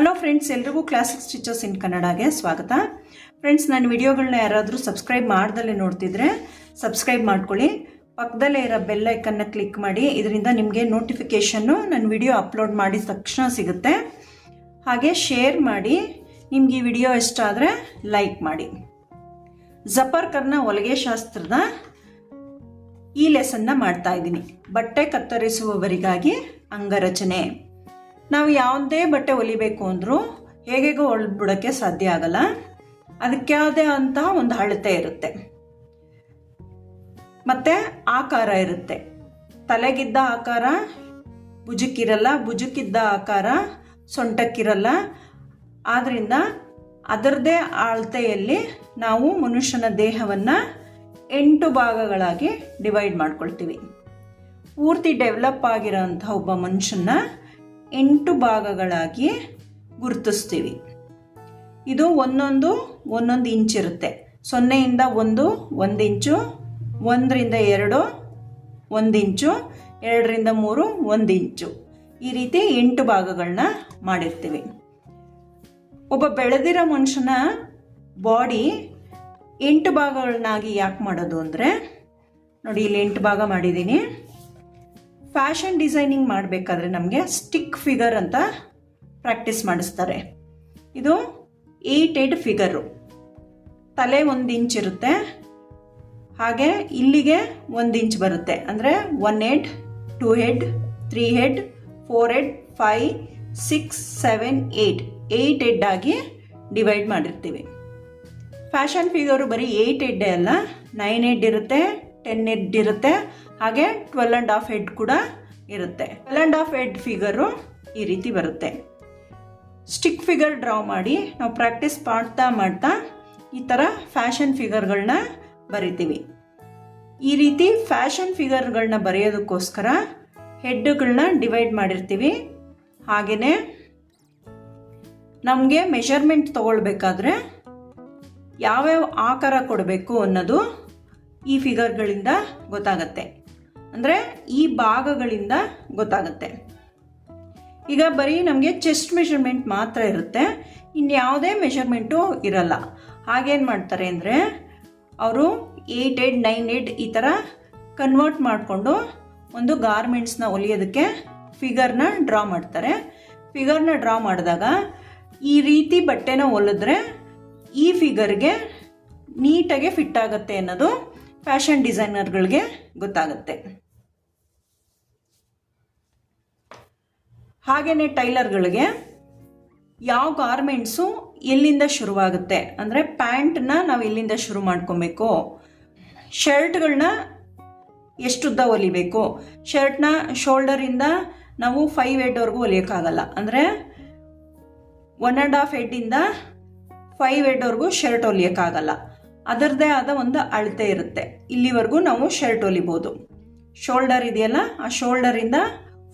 Hello friends ಎಲ್ರಿಗೂ classic stitches in ಕನ್ನಡಗೆ ಸ್ವಾಗತ. ಫ್ರೆಂಡ್ಸ್ ನನ್ನ ವಿಡಿಯೋಗಳನ್ನ ಯಾರಾದರೂ ಸಬ್ಸ್ಕ್ರೈಬ್ ಮಾಡ್ದಲ್ಲೇ ನೋಡ್ತಿದ್ರೆ ಸಬ್ಸ್ಕ್ರೈಬ್ ಮಾಡ್ಕೊಳ್ಳಿ. ಪಕ್ಕದಲ್ಲೇ ಇರೋ ಬೆಲ್ ಐಕನ್ನ ಕ್ಲಿಕ್ ಮಾಡಿ, ಇದರಿಂದ ನಿಮಗೆ ನೋಟಿಫಿಕೇಷನ್ನು ನನ್ನ ವಿಡಿಯೋ ಅಪ್ಲೋಡ್ ಮಾಡಿದ ತಕ್ಷಣ ಸಿಗುತ್ತೆ. ಹಾಗೆ ಶೇರ್ ಮಾಡಿ, ನಿಮ್ಗೆ ಈ ವಿಡಿಯೋ ಇಷ್ಟ ಆದರೆ ಲೈಕ್ ಮಾಡಿ. ಜಪರ್ಕರ್ನ ಹೊಲಿಗೆ ಶಾಸ್ತ್ರದ ಈ ಲೆಸನ್ನ ಮಾಡ್ತಾ ಇದ್ದೀನಿ. ಬಟ್ಟೆ ಕತ್ತರಿಸುವವರಿಗಾಗಿ ಅಂಗರಚನೆ. ನಾವು ಯಾವುದೇ ಬಟ್ಟೆ ಹೊಲಿಬೇಕು ಅಂದರೂ ಹೇಗೆಗೋ ಹೊಲ್ಬಿಡೋಕ್ಕೆ ಸಾಧ್ಯ ಆಗಲ್ಲ. ಅದಕ್ಕೆ ಯಾವುದೇ ಅಂತ ಒಂದು ಅಳತೆ ಇರುತ್ತೆ. ಮತ್ತೆ ಆಕಾರ ಇರುತ್ತೆ. ತಲೆಗಿದ್ದ ಆಕಾರ, ಭುಜಕ್ಕಿರಲ್ಲ, ಭುಜಕ್ಕಿದ್ದ ಆಕಾರ, ಸೊಂಟಕ್ಕಿರಲ್ಲ. ಆದ್ದರಿಂದ ಅದರದೇ ಅಳತೆಯಲ್ಲಿ ನಾವು ಮನುಷ್ಯನ ದೇಹವನ್ನು ಎಂಟು ಭಾಗಗಳಾಗಿ ಡಿವೈಡ್ ಮಾಡ್ಕೊಳ್ತೀವಿ. ಪೂರ್ತಿ ಡೆವಲಪ್ ಆಗಿರೋಂಥ ಒಬ್ಬ ಮನುಷ್ಯನ ಎಂಟು ಭಾಗಗಳಾಗಿ ಗುರುತಿಸ್ತೀವಿ. ಇದು ಒಂದೊಂದು ಒಂದೊಂದು ಇಂಚ್ ಇರುತ್ತೆ. ಸೊನ್ನೆಯಿಂದ ಒಂದು ಒಂದು ಇಂಚು, ಒಂದರಿಂದ ಎರಡು, ಒಂದು ಇಂಚು, ಎರಡರಿಂದ ಮೂರು, ಒಂದು ಇಂಚು. ಈ ರೀತಿ ಎಂಟು ಭಾಗಗಳನ್ನ ಮಾಡಿರ್ತೀವಿ. ಒಬ್ಬ ಬೆಳೆದಿರೋ ಮನುಷ್ಯನ ಬಾಡಿ ಎಂಟು ಭಾಗಗಳನ್ನಾಗಿ ಯಾಕೆ ಮಾಡೋದು ಅಂದರೆ, ನೋಡಿ, ಇಲ್ಲಿ ಎಂಟು ಭಾಗ ಮಾಡಿದ್ದೀನಿ. ಫ್ಯಾಷನ್ ಡಿಸೈನಿಂಗ್ ಮಾಡಬೇಕಾದ್ರೆ ನಮಗೆ ಸ್ಟಿಕ್ ಫಿಗರ್ ಅಂತ ಪ್ರಾಕ್ಟೀಸ್ ಮಾಡಿಸ್ತಾರೆ. ಇದು ಏಯ್ಟ್ ಏಟ್ ಫಿಗರು ತಲೆ ಒಂದು ಇಂಚ್ ಇರುತ್ತೆ. ಹಾಗೆ ಇಲ್ಲಿಗೆ ಒಂದು ಇಂಚ್ ಬರುತ್ತೆ. ಅಂದರೆ one head two head three head four head five six seven eight eight head ಆಗಿ ಡಿವೈಡ್ ಮಾಡಿರ್ತೀವಿ. ಫ್ಯಾಷನ್ ಫಿಗರು ಬರೀ ಏಯ್ಟ್ ಹೆಡ್ಡೇ ಅಲ್ಲ ನೈನ್ ಹೆಡ್ ಇರುತ್ತೆ. ಟೆನ್ ಹೆಡ್ ಇರುತ್ತೆ. ಹಾಗೆ ಟ್ವೆಲ್ ಆ್ಯಂಡ್ ಹಾಫ್ ಹೆಡ್ ಕೂಡ ಇರುತ್ತೆ. Twelve and half head figure ಈ ರೀತಿ ಬರುತ್ತೆ. ಸ್ಟಿಕ್ ಫಿಗರ್ ಡ್ರಾ ಮಾಡಿ ನಾವು ಪ್ರಾಕ್ಟೀಸ್ ಮಾಡ್ತಾ ಮಾಡ್ತಾ ಈ ಥರ ಫ್ಯಾಷನ್ ಫಿಗರ್ಗಳನ್ನ ಬರಿತೀವಿ. ಈ ರೀತಿ ಫ್ಯಾಷನ್ ಫಿಗರ್ಗಳನ್ನ ಬರೆಯೋದಕ್ಕೋಸ್ಕರ ಹೆಡ್ಗಳನ್ನ ಡಿವೈಡ್ ಮಾಡಿರ್ತೀವಿ. ಹಾಗೆಯೇ ನಮಗೆ ಮೆಷರ್ಮೆಂಟ್ ತಗೊಳ್ಬೇಕಾದ್ರೆ ಯಾವ್ಯಾವ ಆಕಾರ ಕೊಡಬೇಕು ಅನ್ನೋದು ಈ ಫಿಗರ್ಗಳಿಂದ ಗೊತ್ತಾಗತ್ತೆ. ಅಂದರೆ ಈ ಭಾಗಗಳಿಂದ ಗೊತ್ತಾಗತ್ತೆ. ಈಗ ಬರೀ ನಮಗೆ ಚೆಸ್ಟ್ ಮೆಷರ್ಮೆಂಟ್ ಮಾತ್ರ ಇರುತ್ತೆ. ಇನ್ಯಾವುದೇ ಮೆಷರ್ಮೆಂಟು ಇರಲ್ಲ. ಹಾಗೇನು ಮಾಡ್ತಾರೆ ಅಂದರೆ ಅವರು ಏಯ್ಟ್ ಏಡ್ ನೈನ್ ಏಡ್ ಈ ಥರ ಕನ್ವರ್ಟ್ ಮಾಡಿಕೊಂಡು ಒಂದು ಗಾರ್ಮೆಂಟ್ಸ್ನ ಹೊಲಿಯೋದಕ್ಕೆ ಫಿಗರ್ನ ಡ್ರಾ ಮಾಡ್ತಾರೆ. ಫಿಗರ್ನ ಡ್ರಾ ಮಾಡಿದಾಗ ಈ ರೀತಿ ಬಟ್ಟೆನ ಹೊಲಿದ್ರೆ ಈ ಫಿಗರ್ಗೆ ನೀಟಾಗಿ ಫಿಟ್ ಆಗುತ್ತೆ ಅನ್ನೋದು ಫ್ಯಾಷನ್ ಡಿಸೈನರ್ಗಳಿಗೆ ಗೊತ್ತಾಗುತ್ತೆ. ಹಾಗೆಯೇ ಟೈಲರ್ಗಳಿಗೆ ಯಾವ ಗಾರ್ಮೆಂಟ್ಸು ಎಲ್ಲಿಂದ ಶುರುವಾಗುತ್ತೆ? ಅಂದರೆ ಪ್ಯಾಂಟನ್ನ ನಾವು ಎಲ್ಲಿಂದ ಶುರು ಮಾಡ್ಕೊಬೇಕು? ಶರ್ಟ್ಗಳನ್ನ ಎಷ್ಟುದ್ದ ಹೊಲಿಬೇಕು ಶರ್ಟ್ನ ಶೋಲ್ಡರಿಂದ ನಾವು ಫೈವ್ ಎಡ್ವರೆಗೂ ಹೊಲಿಯೋಕ್ಕಾಗಲ್ಲ ಅಂದರೆ ಒನ್ ಆ್ಯಂಡ್ ಹಾಫ್ ಹೆಡ್ಡಿಂದ ಫೈವ್ ಹೆಡ್ವರೆಗೂ ಶರ್ಟ್ ಹೊಲಿಯೋಕ್ಕಾಗಲ್ಲ ಅದರದ್ದೇ ಆದ ಒಂದು ಅಳತೆ ಇರುತ್ತೆ. ಇಲ್ಲಿವರೆಗೂ ನಾವು ಶರ್ಟ್ ಹೊಲಿಬೋದು ಶೋಲ್ಡರ್ ಇದೆಯಲ್ಲ, ಆ ಶೋಲ್ಡರಿಂದ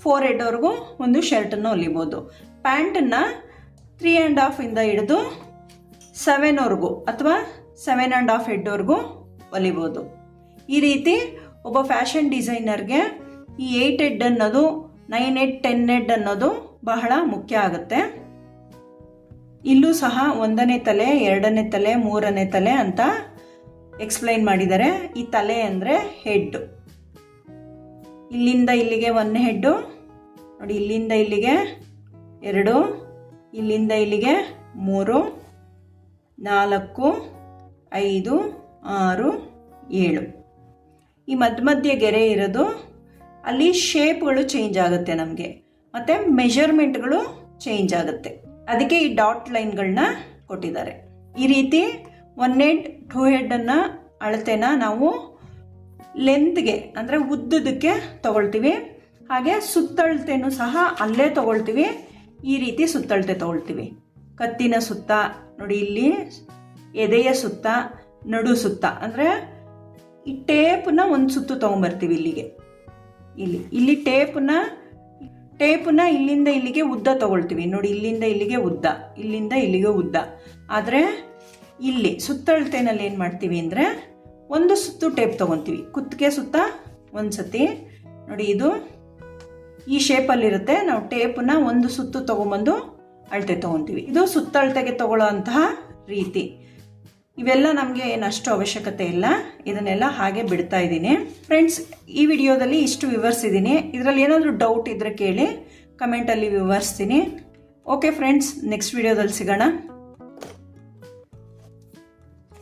ಫೋರ್ ಹೆಡ್ವರೆಗೂ ಒಂದು ಶರ್ಟನ್ನು ಹೊಲಿಬೋದು ಪ್ಯಾಂಟನ್ನು ತ್ರೀ ಆ್ಯಂಡ್ ಹಾಫಿಂದ ಹಿಡಿದು ಸೆವೆನ್ವರೆಗೂ ಅಥವಾ ಸೆವೆನ್ ಆ್ಯಂಡ್ ಹಾಫ್ ಹೆಡ್ವರೆಗೂ ಹೊಲಿಬೋದು ಈ ರೀತಿ ಒಬ್ಬ ಫ್ಯಾಷನ್ ಡಿಸೈನರ್ಗೆ ಈ ಏಯ್ಟ್ ಹೆಡ್ ಅನ್ನೋದು, ನೈನ್ ಹೆಡ್, ಟೆನ್ ಹೆಡ್ ಅನ್ನೋದು ಬಹಳ ಮುಖ್ಯ ಆಗುತ್ತೆ. ಇಲ್ಲೂ ಸಹ ಒಂದನೇ ತಲೆ, ಎರಡನೇ ತಲೆ, ಮೂರನೇ ತಲೆ ಅಂತ ಎಕ್ಸ್ಪ್ಲೈನ್ ಮಾಡಿದ್ದಾರೆ. ಈ ತಲೆ ಅಂದರೆ ಹೆಡ್ ಇಲ್ಲಿಂದ ಇಲ್ಲಿಗೆ ಒಂದು ಹೆಡ್ಡು ನೋಡಿ, ಇಲ್ಲಿಂದ ಇಲ್ಲಿಗೆ ಎರಡು, ಇಲ್ಲಿಂದ ಇಲ್ಲಿಗೆ ಮೂರು, ನಾಲ್ಕು, ಐದು, ಆರು, ಏಳು. ಈ ಮಧ್ಯ ಮಧ್ಯ ಗೆರೆ ಇರೋದು, ಅಲ್ಲಿ ಶೇಪ್ಗಳು ಚೇಂಜ್ ಆಗುತ್ತೆ ನಮಗೆ. ಮತ್ತು ಮೆಷರ್ಮೆಂಟ್ಗಳು ಚೇಂಜ್ ಆಗುತ್ತೆ. ಅದಕ್ಕೆ ಈ ಡಾಟ್ ಲೈನ್ಗಳನ್ನ ಕೊಟ್ಟಿದ್ದಾರೆ. ಈ ರೀತಿ ಒನ್ ಹೆಡ್ ಟೂ ಹೆಡನ್ನು ಅಳತೆನ ನಾವು ಲೆಂತ್ಗೆ ಅಂದರೆ ಉದ್ದದಕ್ಕೆ ತಗೊಳ್ತೀವಿ. ಹಾಗೆ ಸುತ್ತಳತೆನೂ ಸಹ ಅಲ್ಲೇ ತಗೊಳ್ತೀವಿ. ಈ ರೀತಿ ಸುತ್ತಳತೆ ತಗೊಳ್ತೀವಿ. ಕತ್ತಿನ ಸುತ್ತ, ನೋಡಿ ಇಲ್ಲಿ ಎದೆಯ ಸುತ್ತ, ನಡು ಸುತ್ತ, ಅಂದರೆ ಈ ಟೇಪನ್ನ ಒಂದು ಸುತ್ತು ತೊಗೊಂಬರ್ತೀವಿ ಇಲ್ಲಿಗೆ. ಇಲ್ಲಿ ಇಲ್ಲಿ ಟೇಪನ್ನ ಟೇಪನ್ನ ಇಲ್ಲಿಂದ ಇಲ್ಲಿಗೆ ಉದ್ದ ತಗೊಳ್ತೀವಿ. ನೋಡಿ, ಇಲ್ಲಿಂದ ಇಲ್ಲಿಗೆ ಉದ್ದ, ಇಲ್ಲಿಂದ ಇಲ್ಲಿಗೆ ಉದ್ದ. ಆದರೆ ಇಲ್ಲಿ ಸುತ್ತಳತೆನಲ್ಲಿ ಏನು ಮಾಡ್ತೀವಿ ಅಂದರೆ ಒಂದು ಸುತ್ತು ಟೇಪ್ ತೊಗೊತೀವಿ. ಕುತ್ತಿಗೆ ಸುತ್ತ ಒಂದು ಸತಿ ನೋಡಿ, ಇದು ಈ ಶೇಪಲ್ಲಿರುತ್ತೆ. ನಾವು ಟೇಪನ್ನ ಒಂದು ಸುತ್ತು ತೊಗೊಂಬಂದು ಅಳತೆ ತೊಗೊತೀವಿ. ಇದು ಸುತ್ತಳತೆಗೆ ತೊಗೊಳ್ಳೋ ರೀತಿ. ಇವೆಲ್ಲ ನಮಗೆ ಏನಷ್ಟು ಅವಶ್ಯಕತೆ ಇಲ್ಲ. ಇದನ್ನೆಲ್ಲ ಹಾಗೆ ಬಿಡ್ತಾ ಇದ್ದೀನಿ. ಫ್ರೆಂಡ್ಸ್ ಈ ವಿಡಿಯೋದಲ್ಲಿ ಇಷ್ಟು ವಿವರಿಸಿದ್ದೀನಿ. ಇದರಲ್ಲಿ ಏನಾದರೂ ಡೌಟ್ ಇದ್ದರೆ ಕೇಳಿ ಕಮೆಂಟಲ್ಲಿ ವಿವರಿಸ್ತೀನಿ. ಓಕೆ ಫ್ರೆಂಡ್ಸ್ ನೆಕ್ಸ್ಟ್ ವಿಡಿಯೋದಲ್ಲಿ ಸಿಗೋಣ.